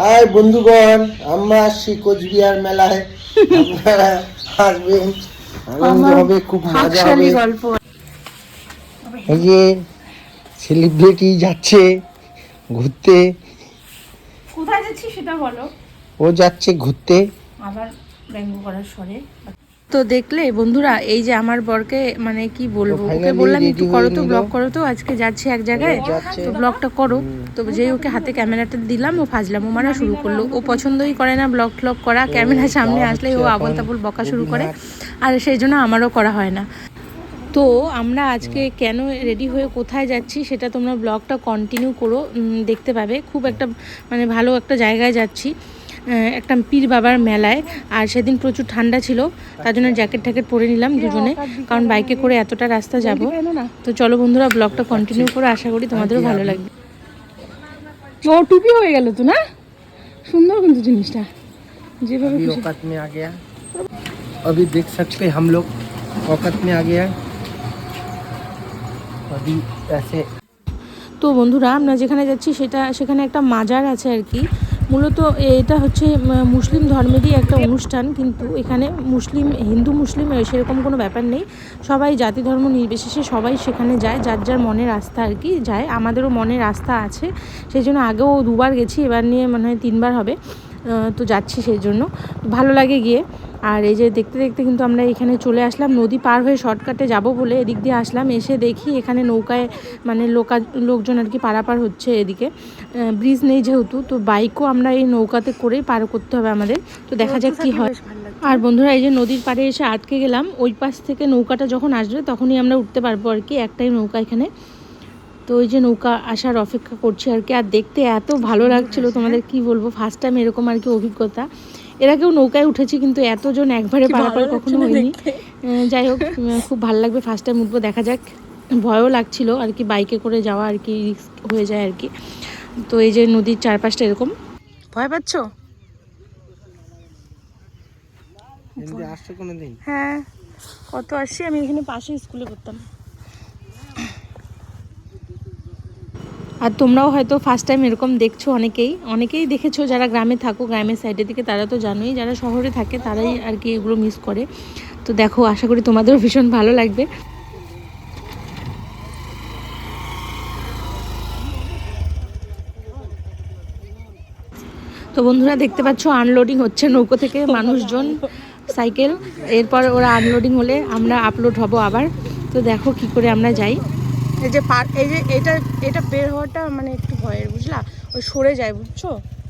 High বন্ধুগণ আমরা আসছি কোচবিহার মেলায়। আপনারা আসবেন। আনন্দ হবে খুব মজা হবে। এই যে সেলিব্রিটি যাচ্ছে ঘুরতে। কোথায় যাচ্ছি সেটা বলো। ও যাচ্ছে ঘুরতে। আবার ব্যঙ্গ করার স্বরে। তো দেখলে বন্ধুরা এই যে আমার বরকে মানে কি বলব ওকে বললাম একটু করো তো ব্লগ করো তো আজকে যাচ্ছি এক জায়গায় তো ব্লগটা করো। তো যেই ওকে হাতে ক্যামেরাটা দিলাম ও ফাজলাম ও মারা শুরু করল। ও পছন্দই করে না ব্লগ ট্লগ করা ক্যামেরা সামনে আসলেই ও আবল তাবল বকা শুরু করে। আর সেই জন্য আমারও করা হয় না। তো আমরা আজকে কেন রেডি হয়ে কোথায় যাচ্ছি সেটা তোমরা ব্লগটা কন্টিনিউ করো। দেখতে পাবে। খুব একটা মানে ভালো একটা জায়গায় যাচ্ছি। একটা পীর বাবার মেলায় আর সেদিন প্রচুর ঠান্ডা ছিল তার জন্য জ্যাকেট ট্যাকেট পরে নিলাম দুজনে কারণ বাইকে করে এতটা রাস্তা যাব তো চলো বন্ধুরা ব্লগটা কন্টিনিউ করে আশা করি তোমাদেরও ভালো লাগবে ও টুপি হয়ে গেল তো না সুন্দর কিন্তু জিনিসটা যেভাবে अभी औकात में आ गया अभी देख सकते हैं हम लोग औकात में आ गया अभी ऐसे তো বন্ধুরা আমরা যেখানে যাচ্ছি সেটা সেখানে একটা মাজার আছে আর কি মূলত এটা হচ্ছে মুসলিম ধর্মেরই একটা অনুষ্ঠান, কিন্তু এখানে মুসলিম, হিন্দু মুসলিম সেরকম কোনো ব্যাপার নেই। সবাই জাতি ধর্ম নির্বিশেষে সবাই সেখানে যায়, যার যার মনের রাস্তা আর কি যায়। আমাদেরও মনের রাস্তা আছে, সেই জন্য আগেও দুবার গেছি, এবার নিয়ে মনে হয় তিনবার হবে। তো যাচ্ছি সেই জন্য। ভালো লাগে গিয়ে। আর এই যে দেখতে দেখতে কিন্তু আমরা এখানে চলে আসলাম। নদী পার হয়ে শর্টকাটে যাব বলে এদিক দিয়ে আসলাম। এসে দেখি এখানে নৌকায় মানে লোকা, লোকজন আর কি পারাপার হচ্ছে এদিকে। ব্রিজ নেই যেহেতু, তো বাইকও আমরা এই নৌকাতে করেই পার করতে হবে আমাদের। তো দেখা যাক কি হয়। আর বন্ধুরা, এই যে নদীর পাড়ে এসে আটকে গেলাম। ওই পাশ থেকে নৌকাটা যখন আসবে, তখনই আমরা উঠতে পারব আর কি। একটাই নৌকা এখানে। তো ওই যে নৌকা আসার অপেক্ষা করছি আর কি। আর দেখতে এত ভালো লাগছিল তোমাদের কি বলব? ফার্স্ট টাইম এরকম আর কি অভিজ্ঞতা। এর আগেও নৌকায় উঠেছি কিন্তু এতজন একবারে পারাপার কখনো হয়নি। যাই হোক খুব ভালো লাগবে ফার্স্ট টাইম উঠবো দেখা যাক। ভয়ও লাগছিল আর কি বাইকে করে যাওয়া আর কি রিস্ক হয়ে যায় আর কি। তো এই যে নদীর চারপাশটা এরকম। ভয় পাচ্ছ? কোনো দিন হ্যাঁ কত আসছি? আমি এখানে পাশে স্কুলে পড়তাম। আর তোমরাও হয়তো ফার্স্ট টাইম এরকম দেখছ অনেকেই। অনেকেই দেখেছ যারা গ্রামে থাকো গ্রামের সাইডের দিকে, তারা তো জানোই, যারা শহরে থাকে, তারাই আর কি এগুলো মিস করে। তো দেখো, আশা করি তোমাদেরও ভীষণ ভালো লাগবে। তো বন্ধুরা, দেখতে পাচ্ছ আনলোডিং হচ্ছে নৌকো থেকে মানুষজন সাইকেল এরপর ওরা আনলোডিং হলে আমরা আপলোড হব আবার। তো দেখো কি করে আমরা যাই। এই যে পার এই যে এটা এটা বের হওয়াটা মানে একটু ভয়ের, বুঝলা? ওই সরে যায়, বুঝছ?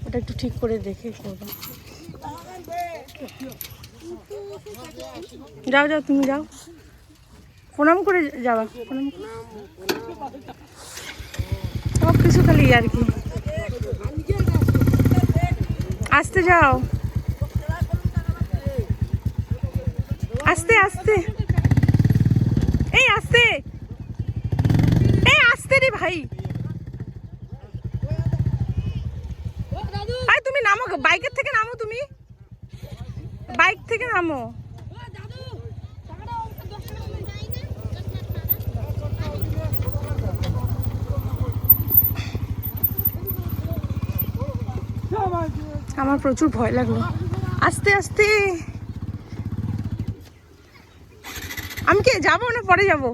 ওটা একটু ঠিক করে দেখে করব। যাও যাও, তুমি যাও। প্রণাম করে যাওয়া প্রণাম সব কিছু খালি আর কি। আসতে যাও। আস্তে আস্তে। এই, আস্তে। ভাই। আরে তুমি নামো, বাইকের থেকে নামো তুমি। বাইক থেকে নামো। আমার প্রচুর ভয় লাগল। আস্তে আস্তে। আমি কি যাব না পরে যাব?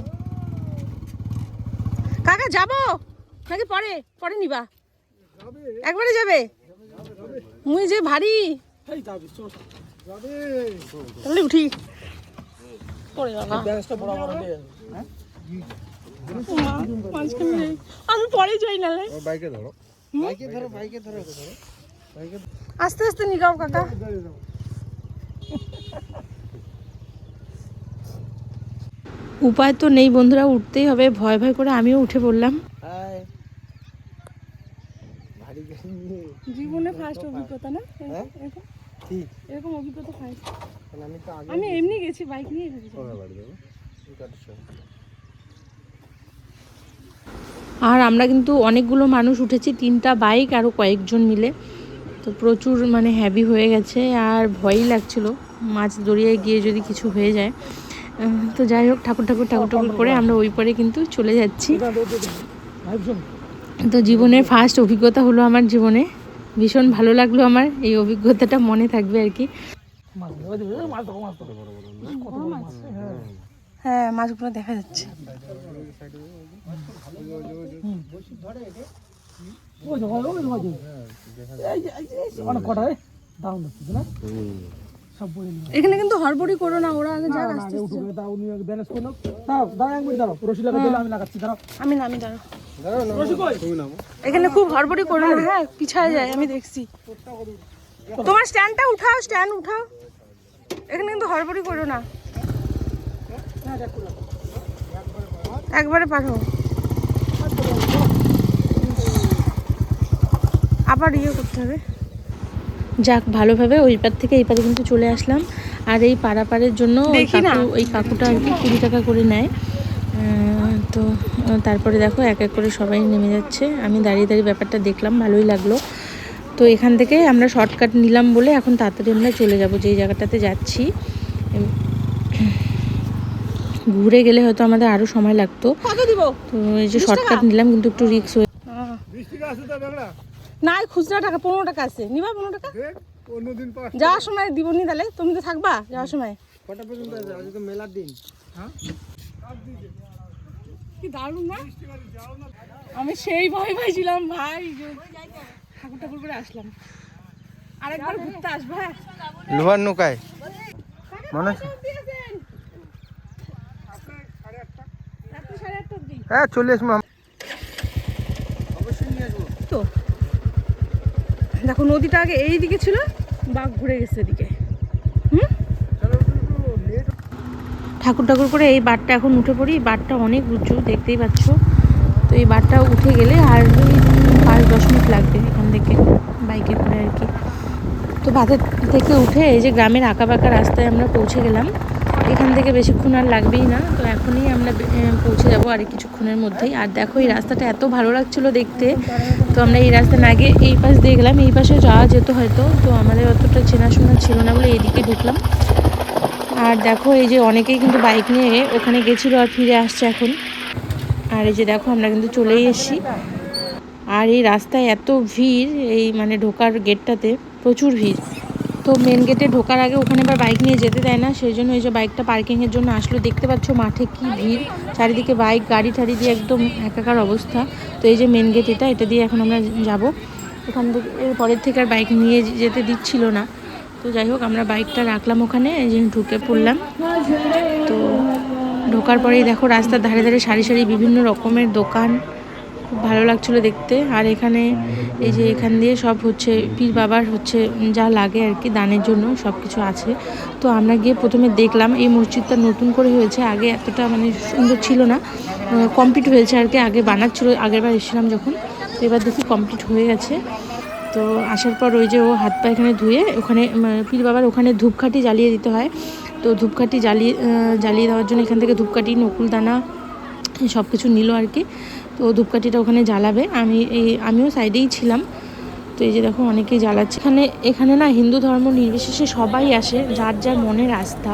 কাকা যাব? নাকি পরে পরে নিবা? একবারে যাবে? মুই যে ভারী। তাহলে উঠি। আমি পরে যাই নালে বাইকে ধরো। বাইকে ধরো বাইকে ধরো আস্তে আস্তে নিগাও কাকা। উপায় তো নেই বন্ধুরা উঠতেই হবে। ভয় ভয় করে আমিও উঠে পড়লাম। জীবনে ফার্স্ট অভিজ্ঞতা না? হ্যাঁ? এরকম অভিজ্ঞতা ফার্স্ট আমি তো আগে আমি এমনি গেছি বাইক নিয়ে গেছি। আর আমরা কিন্তু অনেকগুলো মানুষ উঠেছি তিনটা বাইক আরও কয়েকজন মিলে। তো প্রচুর মানে হ্যাভি হয়ে গেছে আর ভয়ই লাগছিল। মাছ দরিয়ায় গিয়ে যদি কিছু হয়ে যায়। তো যাই হোক ঠাকুর ঠাকুর ঠাকুর ঠাকুর করে আমরা ওই পরে কিন্তু চলে যাচ্ছি। তো জীবনের ফার্স্ট অভিজ্ঞতা হলো আমার জীবনে। ভীষণ ভালো লাগল আমার এই অভিজ্ঞতাটা মনে থাকবে আর কি। হ্যাঁ মাছগুলো দেখা যাচ্ছে। এখানে কিন্তু হড়বড়ি করো না ওরা আগে যাক আস্তে আস্তে। আমি না আমি দাঁড়াও। এখানে খুব হড়বড়ি করো না হ্যাঁ পিছায় যায় আমি দেখছি। তোমার স্ট্যান্ডটা উঠাও স্ট্যান্ড উঠাও। এখানে কিন্তু হড়বড়ি করো না। একবারে পারো আবার ইয়ে করতে হবে। যাক ভালোভাবে ওই পার থেকে এই পারে কিন্তু চলে আসলাম। আর এই পারাপারের জন্য ওই কাকু ওই কাকুটা আর কি কুড়ি টাকা করে নেয়। তো তারপরে দেখো এক এক করে সবাই নেমে যাচ্ছে। আমি দাঁড়িয়ে দাঁড়িয়ে ব্যাপারটা দেখলাম ভালোই লাগল। তো এখান থেকে আমরা শর্টকাট নিলাম বলে এখন তাড়াতাড়ি আমরা চলে যাব যেই জায়গাটাতে যাচ্ছি। ঘুরে গেলে হয়তো আমাদের আরও সময় লাগতো। তো এই যে শর্টকাট নিলাম কিন্তু একটু রিক্স হয়ে না এই খুচরা টাকা পনেরো টাকা আছে। নিবা পনেরো টাকা? অন্যদিন যাওয়ার সময় দিব নি তাহলে। তুমি তো থাকবা যাওয়ার সময়। কটা পর্যন্ত আছে? আজ তো মেলার দিন। কি দারুণ না? আমি সেই ভয় পাইছিলাম ভাই ঠাকুর ঠাকুর করে আসলাম। আরেকবার ঘুরতে আসব হ্যাঁ? লোহার নৌকায়। মনে হ্যাঁ চলে আসব তো দেখো, নদীটা আগে এই দিকে ছিল, বাঘ ঘুরে গেছে এদিকে। হুম? ঠাকুর ঠাকুর করে এই বারটা এখন উঠে পড়ি। বারটা অনেক উঁচু, দেখতেই পাচ্ছ। তো এই বারটা উঠে গেলে আর পাঁচ, দশ মিনিট লাগবে এখান থেকে বাইকে করে আর কি। তো বাজার থেকে উঠে এই যে গ্রামের আঁকা বাঁকা রাস্তায় আমরা পৌঁছে গেলাম। এখান থেকে বেশিক্ষণ আর লাগবেই না। তো এখনই আমরা পৌঁছে যাব আর কিছুক্ষণের মধ্যেই। আর দেখো, এই রাস্তাটা এত ভালো লাগছিল দেখতে। তো আমরা এই রাস্তা না গিয়ে এই পাশ দিয়ে গেলাম এই পাশে যাওয়া যেত হয়তো। তো আমাদের অতটা চেনাশোনা ছিল না বলে এইদিকে ঢুকলাম। আর দেখো, এই যে অনেকেই কিন্তু বাইক নিয়ে ওখানে গেছিল আর ফিরে আসছে এখন। আর এই যে দেখো, আমরা কিন্তু চলেই এসেছি। আর এই রাস্তায় এত ভিড়, এই মানে ঢোকার গেটটাতে প্রচুর ভিড়। তো মেন গেটে ঢোকার আগে ওখানে আবার বাইক নিয়ে যেতে দেয় না, সেই জন্য এই যে বাইকটা পার্কিংয়ের জন্য আসলো। দেখতে পাচ্ছ মাঠে কি ভিড়। চারিদিকে বাইক গাড়ি টাড়ি দিয়ে একদম একাকার অবস্থা। তো এই যে মেন গেট এটা এটা দিয়ে এখন আমরা যাব। ওখান থেকে এর পরের থেকে আর বাইক নিয়ে যেতে দিচ্ছিল না। তো যাই হোক, আমরা বাইকটা রাখলাম ওখানে, এই যে ঢুকে পড়লাম। তো ঢোকার পরেই দেখো রাস্তার ধারে ধারে সারি সারি বিভিন্ন রকমের দোকান। খুব ভালো লাগছিল দেখতে। আর এখানে এই যে এখান দিয়ে সব হচ্ছে পীর বাবার হচ্ছে যা লাগে আর কি, দানের জন্য সব কিছু আছে। তো আমরা গিয়ে প্রথমে দেখলাম এই মসজিদটা নতুন করে হয়েছে, আগে এতটা মানে সুন্দর ছিল না কমপ্লিট হয়েছে আর কি, আগে বানাচ্ছিল আগের বার এসেছিলাম যখন, তো এবার দেখি কমপ্লিট হয়ে গেছে। তো আসার পর ওই যে ও হাত পা এখানে ধুয়ে ওখানে পীর বাবার ওখানে ধূপকাঠি জ্বালিয়ে দিতে হয়। তো ধূপকাঠি জ্বালিয়ে জ্বালিয়ে দেওয়ার জন্য এখান থেকে ধূপকাঠি, নকুল দানা সব কিছু নিল আর কি। তো ধূপকাঠিটা ওখানে জ্বালাবে। আমি এই, আমিও সাইডেই ছিলাম। তো এই যে দেখো, অনেকেই জ্বালাচ্ছে। এখানে এখানে না হিন্দু ধর্ম নির্বিশেষে সবাই আসে, যার যার মনের আস্থা।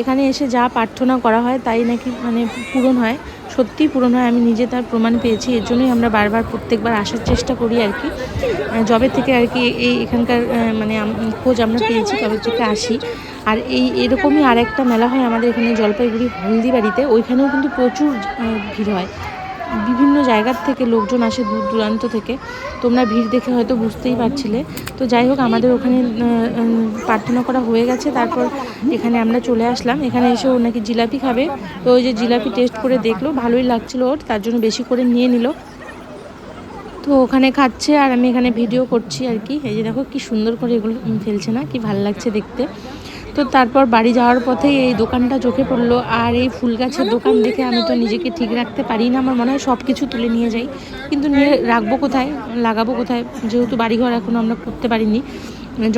এখানে এসে যা প্রার্থনা করা হয়, তাই নাকি মানে পূরণ হয়। সত্যিই পূরণ হয়, আমি নিজে তার প্রমাণ পেয়েছি। এর জন্যই আমরা বারবার প্রত্যেকবার আসার চেষ্টা করি আর কি। যবে থেকে আর কি এই এখানকার মানে খোঁজ আমরা পেয়েছি, তবে থেকে আসি। আর এই, এরকমই আর একটা মেলা হয় আমাদের এখানে জলপাইগুড়ি হলদিবাড়িতে। ওইখানেও কিন্তু প্রচুর ভিড় হয়। বিভিন্ন জায়গার থেকে লোকজন আসে দূর দূরান্ত থেকে। তোমরা ভিড় দেখে হয়তো বুঝতেই পারছিলে। তো যাই হোক, আমাদের ওখানে প্রার্থনা করা হয়ে গেছে। তারপর এখানে আমরা চলে আসলাম। এখানে এসে ও নাকি জিলাপি খাবে। তো ওই যে জিলাপি টেস্ট করে দেখল, ভালোই লাগছিল ওর। তার জন্য বেশি করে নিয়ে নিল। তো ওখানে খাচ্ছে আর আমি এখানে ভিডিও করছি আর কি। এই যে দেখো কি সুন্দর করে এগুলো ফেলছে না? কি ভালো লাগছে দেখতে। তো তারপর বাড়ি যাওয়ার পথে এই দোকানটা চোখে পড়ল, আর এই ফুল গাছের দোকান দেখে আমি তো নিজেকে ঠিক রাখতে পারি না। আমার মনে হয় সব কিছু তুলে নিয়ে যাই। কিন্তু নিয়ে রাখব কোথায়? লাগাবো কোথায়? যেহেতু বাড়িঘর এখনও আমরা করতে পারিনি।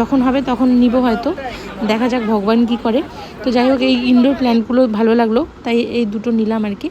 যখন হবে তখন নিব হয়তো। দেখা যাক ভগবান কি করে। তো যাই হোক, এই ইনডোর প্ল্যান্টগুলো ভালো লাগল। তাই এই দুটো নিলাম আর কি।